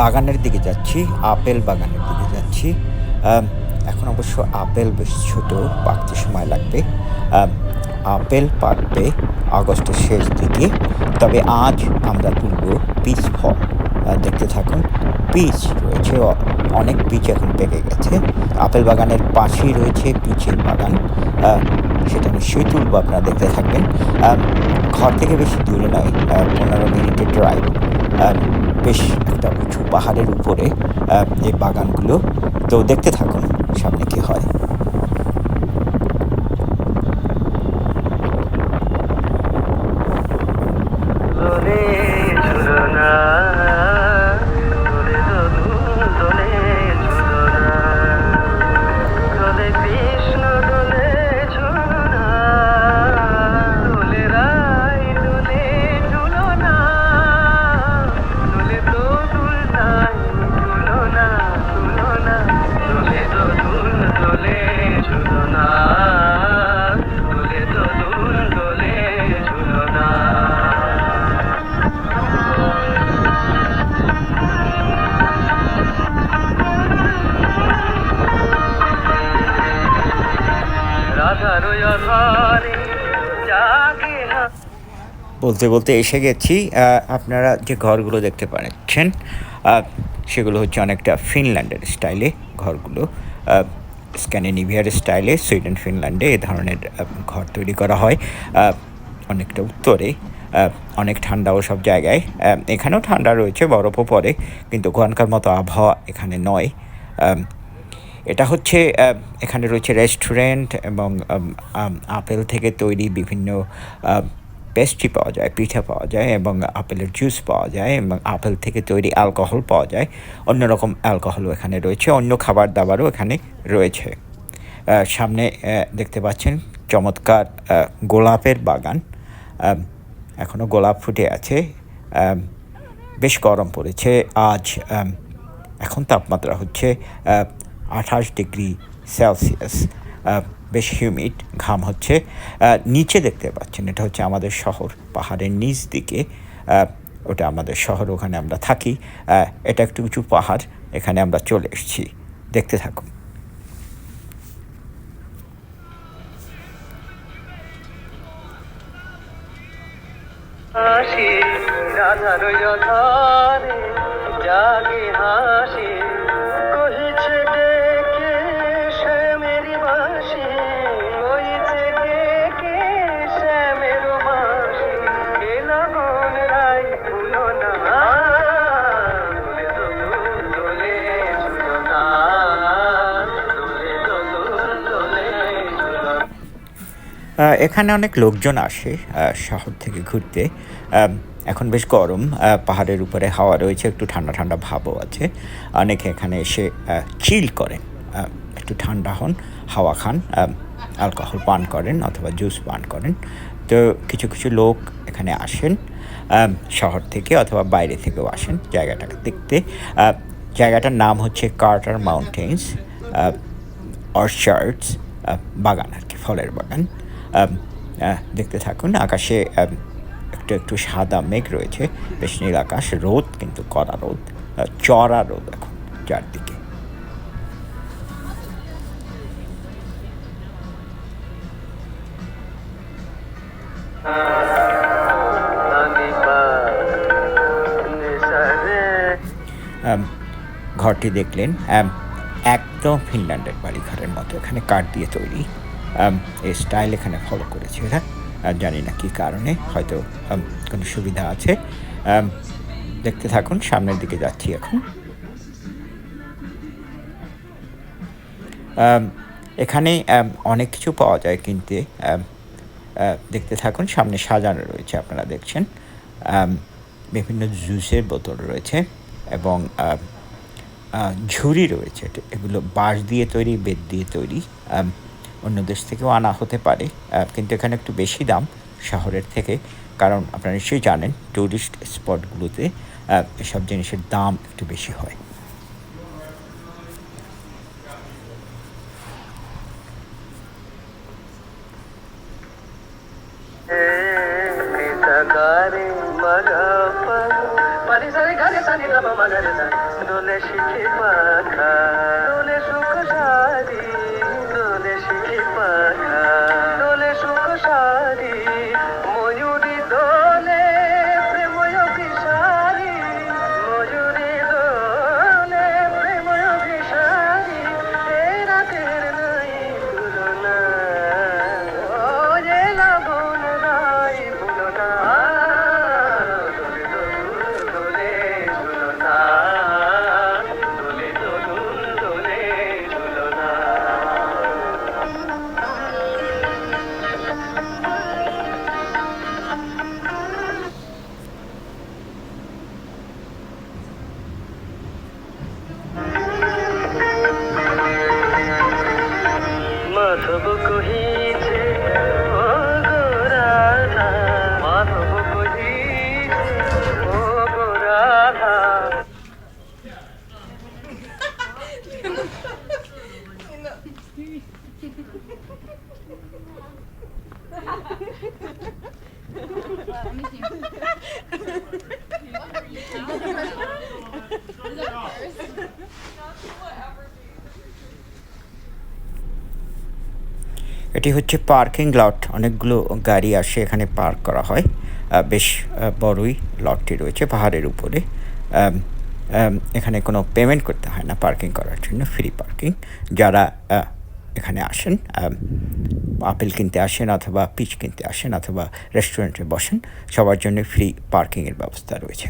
বাগানের দিকে যাচ্ছি, আপেল বাগানের দিকে যাচ্ছি। এখন অবশ্য আপেল বেশ ছোট, পাকতে সময় লাগবে। আপেল পাকবে আগস্টের শেষ দিকে, তবে আজ আমরা তুলব পিচ ফল। দেখতে থাকুন পিচ রয়েছে অনেক পিচ এখন পেকে গেছে। আপেল বাগানের পাশেই রয়েছে পিচের বাগান। সেটা নিশ্চয়ই তুলব আপনারা, দেখতে থাকবেন। ঘর থেকে বেশি দূরে নয় পনেরো মিনিটের ড্রাইভ। বেশ একটা উঁচু পাহাড়ের উপরে এই বাগানগুলো। তো দেখতে থাকুন। বলতে বলতে এসে গেছি আপনারা যে ঘরগুলো দেখতে পাচ্ছেন সেগুলো হচ্ছে অনেকটা ফিনল্যান্ডের স্টাইলে ঘরগুলো স্ক্যান্ডিনেভিয়ার স্টাইলে সুইডেন ফিনল্যান্ডে এ ধরনের ঘর তৈরি করা হয় অনেকটা উত্তরে অনেক ঠান্ডাও সব জায়গায় এখানেও ঠান্ডা রয়েছে, বরফও পড়ে, কিন্তু ওখানকার মতো আবহাওয়া এখানে নয় এটা হচ্ছে এখানে রয়েছে রেস্টুরেন্ট এবং আপেল থেকে তৈরি বিভিন্ন পেস্ট্রি পাওয়া যায়, পিঠা পাওয়া যায় এবং আপেলের জুস পাওয়া যায় এবং আপেল থেকে তৈরি অ্যালকোহল পাওয়া যায়। অন্যরকম অ্যালকোহলও এখানে রয়েছে, অন্য খাবার দাবারও এখানে রয়েছে। সামনে দেখতে পাচ্ছেন চমৎকার গোলাপের বাগান। এখনও গোলাপ ফুটে আছে। বেশ গরম পড়েছে। আজ এখন তাপমাত্রা হচ্ছে আঠাশ ডিগ্রি সেলসিয়াস। বেশ হিউমিড ঘাম হচ্ছে। নিচে দেখতে পাচ্ছেন, এটা হচ্ছে আমাদের শহর। পাহাড়ের নিচ দিকে ওটা আমাদের শহর, ওখানে আমরা থাকি। এটা একটু উঁচু পাহাড়, এখানে আমরা চলে এসেছি। দেখতে থাকুন। রাধার হাসি এখানে অনেক লোকজন আসে শহর থেকে ঘুরতে। এখন বেশ গরম পাহাড়ের উপরে হাওয়া রয়েছে, একটু ঠান্ডা ঠান্ডা ভাবও আছে। অনেকে এখানে এসে চিল করেন একটু ঠান্ডা হন, হাওয়া খান অ্যালকোহল পান করেন অথবা জুস পান করেন। তো কিছু কিছু লোক এখানে আসেন শহর থেকে অথবা বাইরে থেকেও আসেন জায়গাটাকে দেখতে। জায়গাটার নাম হচ্ছে কার্টার মাউন্টেন্স অর্চার্ডস বাগান আর কি, ফলের বাগান। দেখতে থাকুন, আকাশে একটু একটু সাদা মেঘ রয়েছে, বেশ নীল আকাশ, রোদ, কিন্তু কড়া রোদ চড়া রোদ এখন চারদিকে। ঘরটি দেখলেন একদম ফিনল্যান্ডের বাড়ি ঘরের মতো, এখানে কাঠ দিয়ে তৈরি। এই স্টাইল এখানে ফলো করেছে এরা। জানি না কী কারণে, হয়তো কোনো সুবিধা আছে। দেখতে থাকুন, সামনের দিকে যাচ্ছি এখন। এখানে অনেক কিছু পাওয়া যায় কিনতে। দেখতে থাকুন, সামনে সাজানো রয়েছে, আপনারা দেখছেন। বিভিন্ন জুসের বোতল রয়েছে এবং ঝুড়ি রয়েছে। এগুলো বাঁশ দিয়ে তৈরি, বেত দিয়ে তৈরি। অন্য দেশ থেকেও আনা হতে পারে কিন্তু এখানে একটু বেশি দাম শহরের থেকে, কারণ আপনারা নিশ্চয়ই জানেন ট্যুরিস্ট স্পটগুলোতে এসব জিনিসের দাম একটু বেশি হয়। এটি হচ্ছে পার্কিং লট। অনেকগুলো গাড়ি আসে এখানে পার্ক করা হয়। বেশ বড়ই লটটি রয়েছে পাহাড়ের উপরে। এখানে কোনো পেমেন্ট করতে হয় না পার্কিং করার জন্য, ফ্রি পার্কিং। যারা এখানে আসেন আপেল কিনতে আসেন অথবা পিচ কিনতে আসেন অথবা রেস্টুরেন্টে বসেন, সবার জন্য ফ্রি পার্কিংয়ের ব্যবস্থা রয়েছে।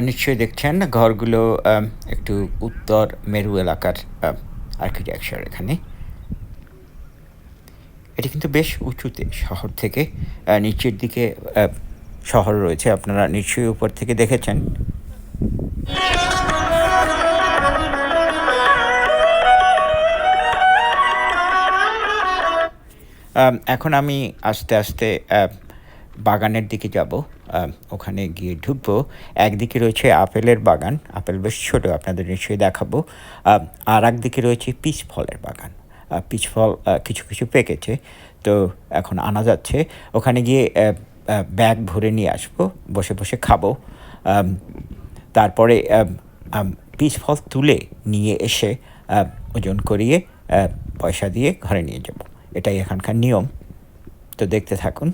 নিশ্চয়ই দেখছেন ঘরগুলো একটু উত্তর মেরু এলাকার আর্কিটেকচার এখানে। এটি কিন্তু বেশ উঁচুতে শহর থেকে নিচের দিকে শহর রয়েছে। আপনারা নিশ্চয়ই উপর থেকে দেখেছেন। এখন আমি আস্তে আস্তে বাগানের দিকে যাব। ওখানে গিয়ে ঢুকবো। একদিকে রয়েছে আপেলের বাগান। আপেল বেশ ছোটো, আপনাদের নিশ্চয়ই দেখাবো। আর একদিকে রয়েছে পিচ ফলের বাগান। পিচ ফল কিছু কিছু পেকেছে। তো এখন আনা যাচ্ছে। ওখানে গিয়ে ব্যাগ ভরে নিয়ে আসব, বসে বসে খাব। তারপরে পিচ ফল তুলে নিয়ে এসে ওজন করিয়ে পয়সা দিয়ে ঘরে নিয়ে যাব। এটাই এখানকার নিয়ম। তো দেখতে থাকুন।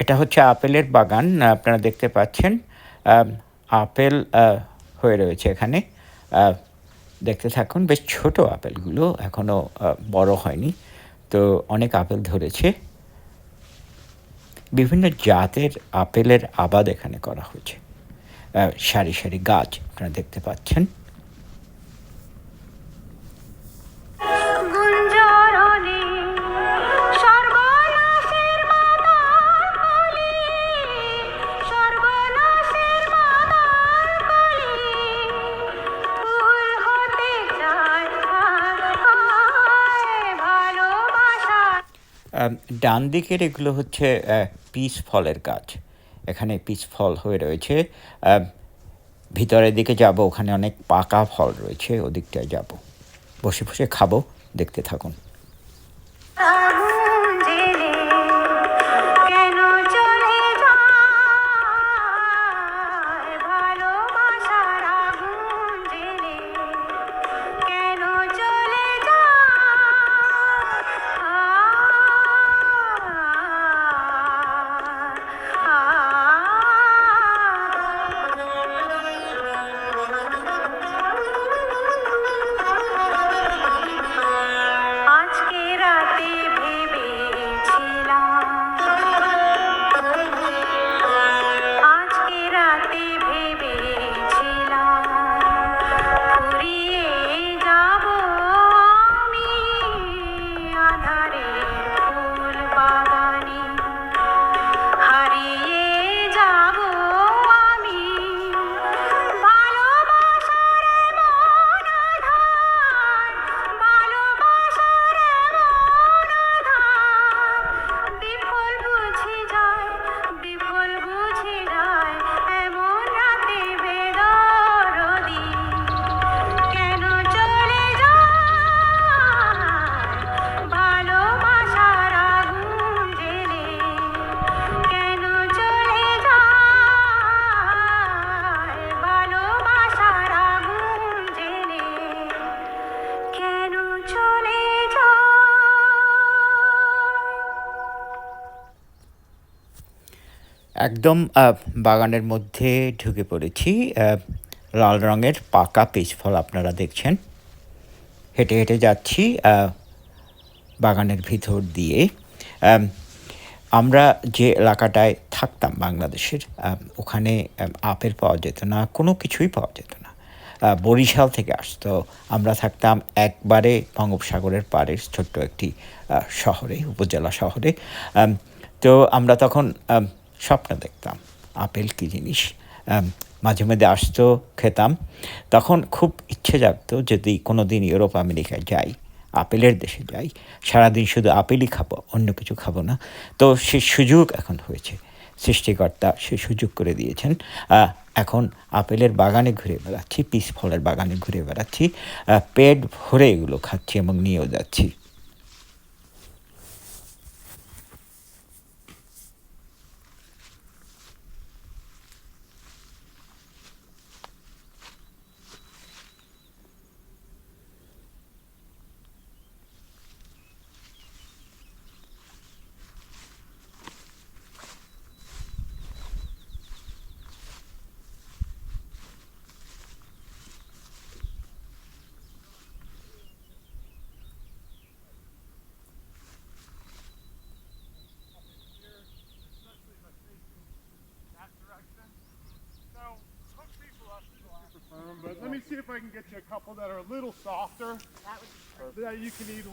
এটা হচ্ছে আপেলের বাগান আপনারা দেখতে পাচ্ছেন। আপেল হয়ে রয়েছে এখানে। দেখতে থাকুন, বেশ ছোট আপেলগুলো এখনও বড় হয়নি। তো অনেক আপেল ধরেছে। বিভিন্ন জাতের আপেলের আবাদ এখানে করা হয়েছে। সারি সারি গাছ আপনারা দেখতে পাচ্ছেন। ডান দিকের এগুলো হচ্ছে পিস ফলের গাছ। এখানে পিস ফল হয়ে রয়েছে। ভিতরের দিকে যাব, ওখানে অনেক পাকা ফল রয়েছে, ওদিকটায় যাব। বসে বসে খাব, দেখতে থাকুন। একদম বাগানের মধ্যে ঢুকে পড়েছি। লাল রঙের পাকা পিচ ফল আপনারা দেখছেন। হেঁটে হেঁটে যাচ্ছি বাগানের ভিতর দিয়ে। আমরা যে এলাকাটায় থাকতাম বাংলাদেশের ওখানে আপেল পাওয়া যেত না, কোনো কিছুই পাওয়া যেত না। বরিশাল থেকে আসতো। আমরা থাকতাম একবারে বঙ্গোপসাগরের পাড়ের ছোট্ট একটি শহরে, উপজেলা শহরে। তো আমরা তখন স্বপ্ন দেখতাম। আপেল কী জিনিস? মাঝে মধ্যে আসতো, খেতাম। তখন খুব ইচ্ছে জাগতো যদি কোনো দিন ইউরোপ, আমেরিকায় যাই, আপেলের দেশে যাই, সারাদিন শুধু আপেলই খাব, অন্য কিছু খাব না। তো সে সুযোগ এখন হয়েছে। সৃষ্টিকর্তা সে সুযোগ করে দিয়েছেন। এখন আপেলের বাগানে ঘুরে বেড়াচ্ছি, পিস ফলের বাগানে ঘুরে বেড়াচ্ছি পেট ভরে এগুলো খাচ্ছি এবং নিয়েও যাচ্ছি।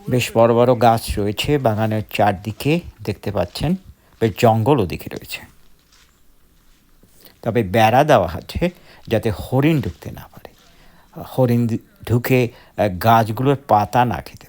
বেশ বড় বড় গাছ রয়েছে বাগানের চারদিকে দেখতে পাচ্ছেন বেশ জঙ্গল ওদিকে রয়েছে। তবে বেড়া দেওয়া আছে যাতে হরিণ ঢুকতে না পারে। হরিণ ঢুকে গাছগুলোর পাতা না খেতে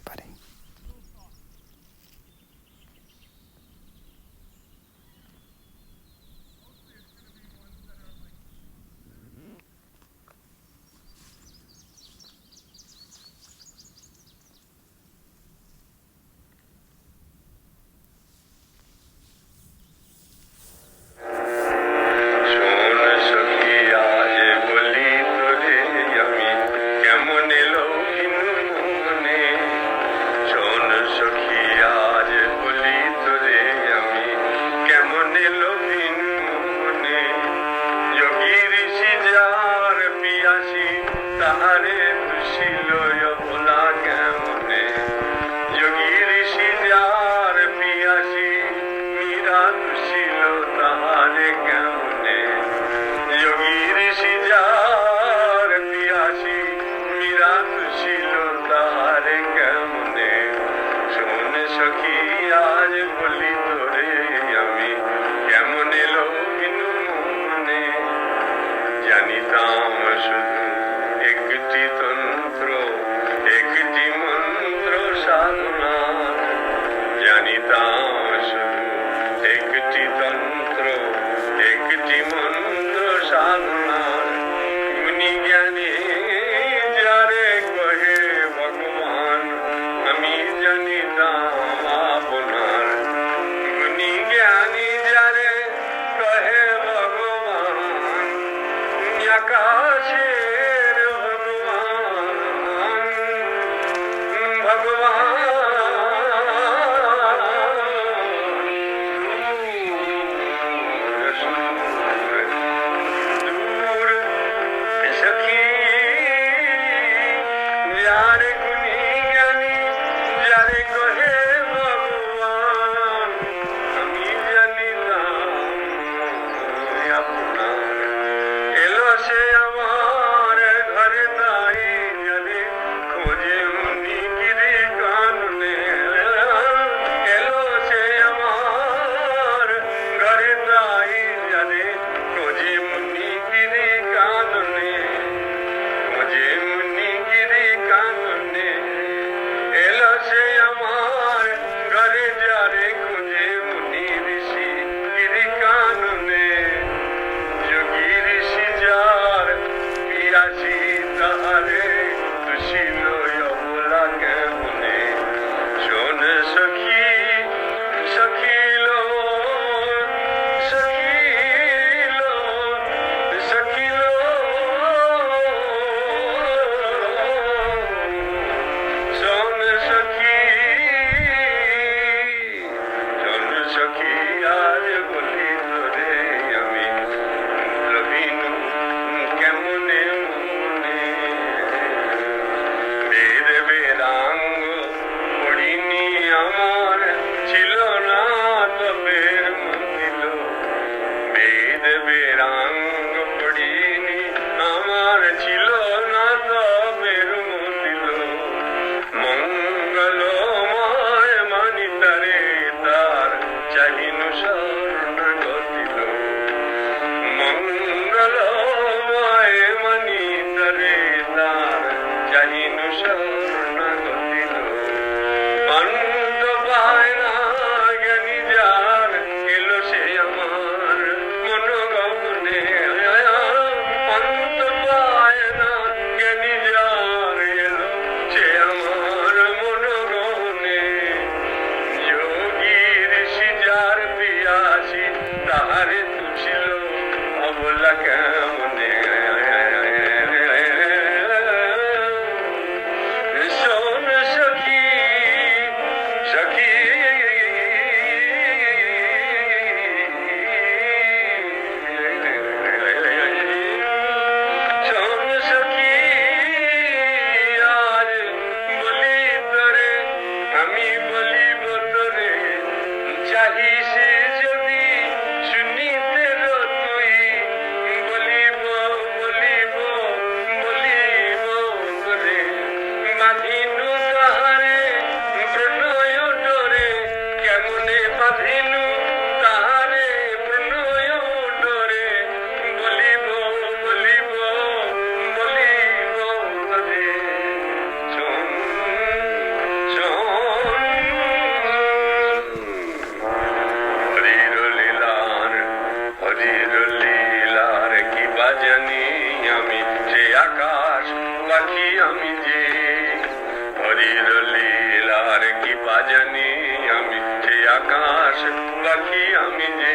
কি বাজানি আমি যে আকাশ পাখি আমি যে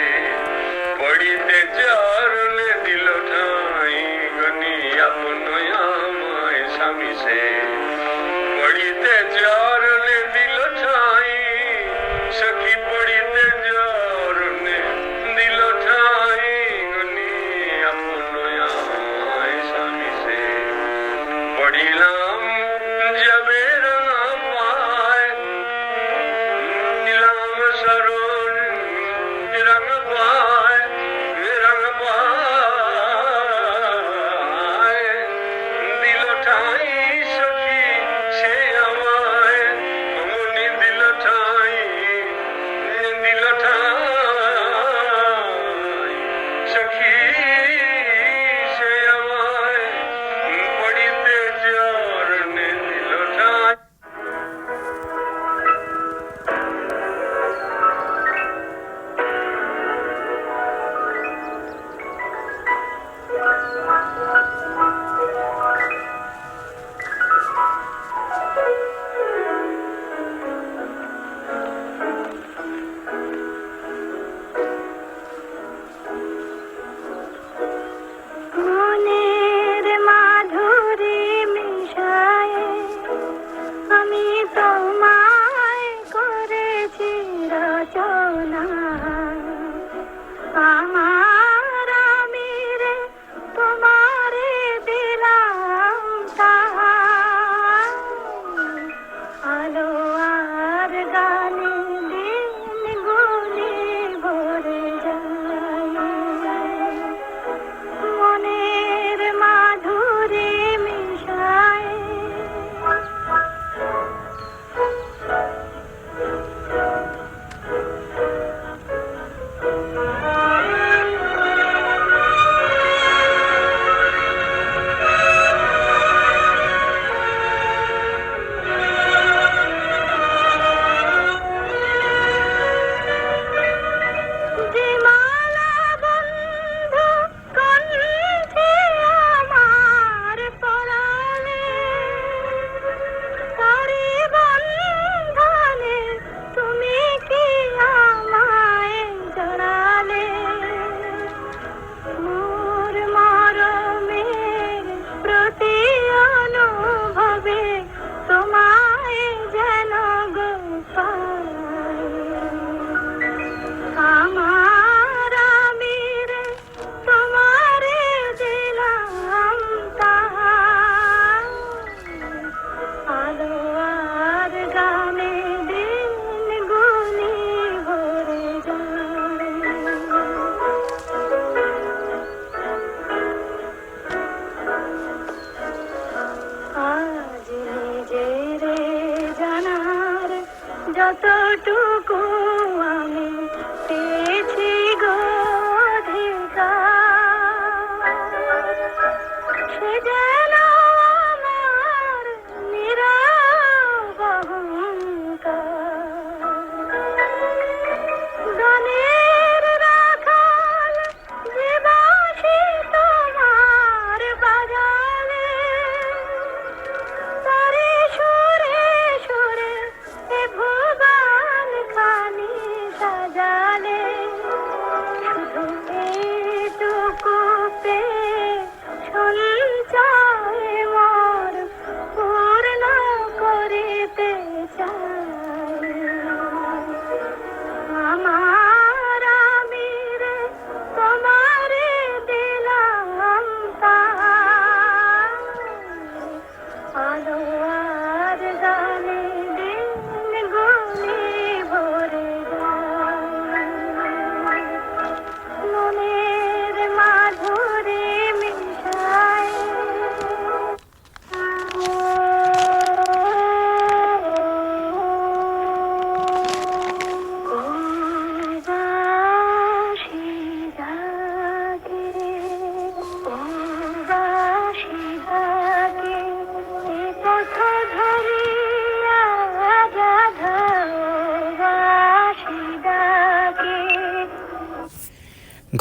পড়িতে চরণে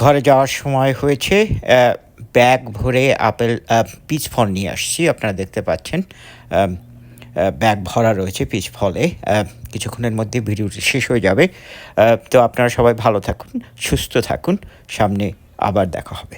ঘরে যাওয়ার সময় হয়েছে ব্যাগ ভরে আপেল পিচ ফল নিয়ে আসছি, আপনারা দেখতে পাচ্ছেন ব্যাগ ভরা রয়েছে পিচ ফলে কিছুক্ষণের মধ্যে ভিডিওটি শেষ হয়ে যাবে তো আপনারা সবাই ভালো থাকুন, সুস্থ থাকুন, সামনে আবার দেখা হবে।